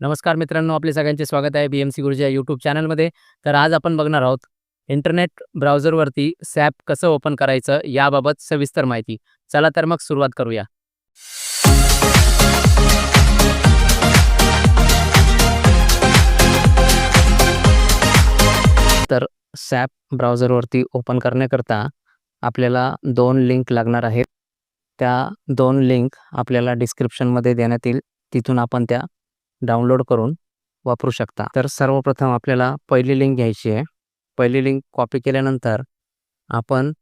नमस्कार मित्रांनो आपले सगळ्यांचे स्वागत आहे बी एम सी गुरुजी या यूट्यूब चॅनलमध्ये तर आज आपण बघणार आहोत इंटरनेट ब्राउझरवरती सॅप कसं ओपन करायचं याबाबत सविस्तर माहिती. चला तर मग सुरुवात करूया. तर सॅप ब्राउझरवरती ओपन करण्याकरता आपल्याला दोन लिंक लागणार आहेत. त्या दोन लिंक आपल्याला डिस्क्रिप्शनमध्ये देण्यात येईल. तिथून आपण त्या डाउनलोड करून वापरू शकता. तर सर्वप्रथम आपल्याला पहिली लिंक घ्यायची आहे. पहिली लिंक कॉपी केल्यानंतर आपण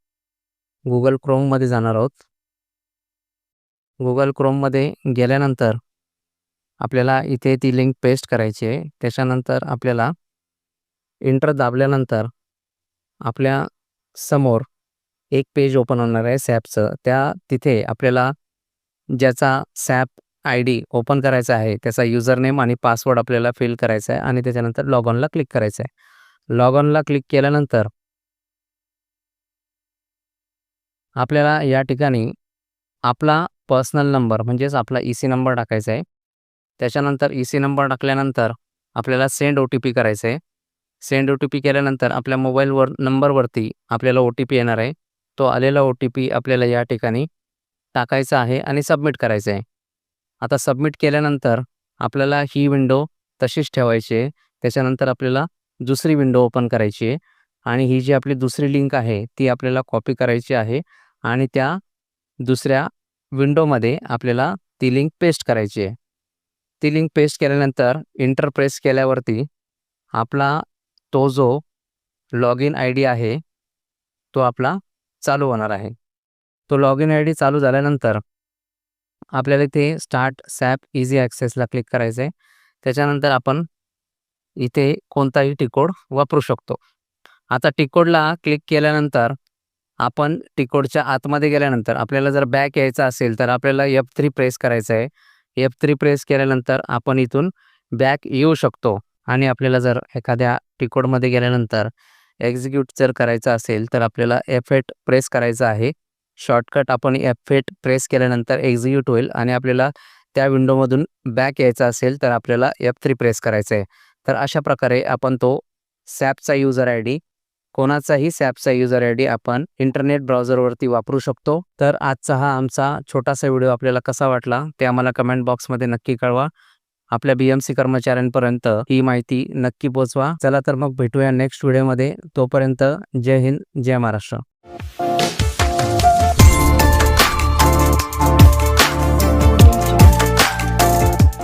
गुगल क्रोममध्ये जाणार आहोत. गुगल क्रोममध्ये गेल्यानंतर आपल्याला इथे ती लिंक पेस्ट करायची आहे. त्याच्यानंतर आपल्याला इंटर दाबल्यानंतर आपल्यासमोर एक पेज ओपन होणार आहे सॅपचं त्या तिथे आपल्याला ज्याचा सॅप आय डी ओपन करायचा आहे त्याचा युजर नेम आणि पासवर्ड आपल्याला फिल करायचा आहे आणि त्याच्यानंतर लॉग ऑनला क्लिक करायचं आहे. लॉग ऑनला क्लिक केल्यानंतर आपल्याला या ठिकाणी आपला पर्सनल नंबर म्हणजेच आपला ई सी नंबर टाकायचा आहे. त्याच्यानंतर ई सी नंबर टाकल्यानंतर आपल्याला सेंड ओ टी पी करायचं आहे. सेंड ओ टी पी केल्यानंतर आपल्या मोबाईलवर नंबरवरती आपल्याला ओ टी पी येणार आहे. तो आलेला ओ टी पी आपल्याला या ठिकाणी टाकायचा आहे आणि सबमिट करायचं आहे. आता सबमिट केल्यानंतर आपल्याला ही विंडो तशीच ठेवायची आहे. त्याच्यानंतर आपल्याला दुसरी विंडो ओपन करायची आहे. आणि ही जी आपली दुसरी लिंक आहे ती आपल्याला कॉपी करायची आहे. आणि त्या दुसऱ्या विंडोमध्ये आपल्याला ती लिंक पेस्ट करायची आहे. ती लिंक पेस्ट केल्यानंतर इंटर प्रेस केल्यावरती आपला तो जो लॉग इन आय डी आहे तो आपला चालू होणार आहे. तो लॉग इन आय डी चालू झाल्यानंतर आपल्याला इथे स्टार्ट सॅप इझी ॲक्सेसला क्लिक करायचं आहे त्याच्यानंतर आपण इथे कोणताही टिकोड वापरू शकतो. आता टिकोडला क्लिक केल्यानंतर आपण टिकोडच्या आतमध्ये गेल्यानंतर आपल्याला जर बॅक यायचं असेल तर आपल्याला एफ थ्री प्रेस करायचं आहे एफ थ्री प्रेस केल्यानंतर आपण इथून बॅक येऊ शकतो. आणि आपल्याला जर एखाद्या टिकोडमध्ये गेल्यानंतर एक्झिक्यूट जर करायचं असेल तर आपल्याला एफ एट प्रेस करायचं आहे. शॉर्टकट आपण एफ एट प्रेस केल्यानंतर एक्झिक्यूट होईल आणि आपल्याला त्या विंडोमधून बॅक यायचं असेल तर आपल्याला एफ थ्री प्रेस करायचं आहे. तर अशा प्रकारे आपण तो सॅपचा युजर आय डी कोणाचाही सॅपचा युजर आय डी आपण इंटरनेट ब्राउझरवरती वापरू शकतो. तर आजचा हा आमचा छोटासा व्हिडिओ आपल्याला कसा वाटला ते आम्हाला कमेंट बॉक्समध्ये नक्की कळवा. आपल्या बी एम सी कर्मचाऱ्यांपर्यंत ही माहिती नक्की पोचवा. चला तर मग भेटूया नेक्स्ट व्हिडिओमध्ये तोपर्यंत जय हिंद जय महाराष्ट्र.